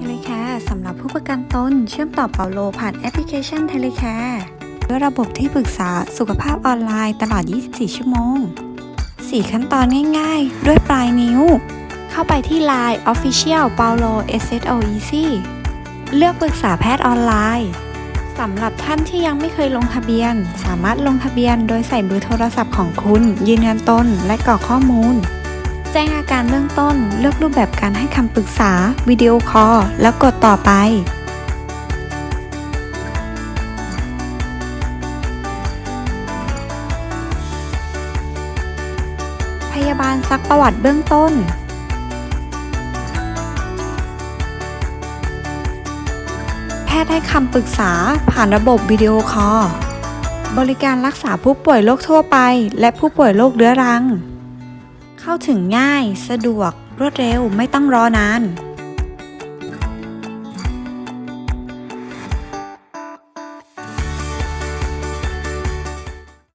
ทเลแคร์สำหรับผู้ประกันตน เชื่อมต่อเปาโลผ่านแอปพลิเคชันเทเลแคร์ด้วยระบบที่ปรึกษาสุขภาพออนไลน์ตลอด 24 ชั่วโมง 4 ขั้นตอนง่ายๆ ด้วยปลายนิ้ว เข้าไปที่ Line Official Paulo SSOEC เลือกปรึกษาแพทย์ออนไลน์สำหรับท่านที่ยังไม่เคยลงทะเบียน สามารถลงทะเบียนโดยใส่เบอร์โทรศัพท์ของคุณ ยืนยันตนและกรอกข้อมูล แจ้งอาการเบื้องต้น เลือกรูปแบบการให้คำปรึกษา วิดีโอคอล แล้วกดต่อไป พยาบาลซักประวัติเบื้องต้น แพทย์ให้คำปรึกษาผ่านระบบวิดีโอคอล บริการรักษาผู้ป่วยโรคทั่วไป และผู้ป่วยโรคเรื้อรัง เข้าถึงง่าย สะดวก รวดเร็ว ไม่ต้องรอนาน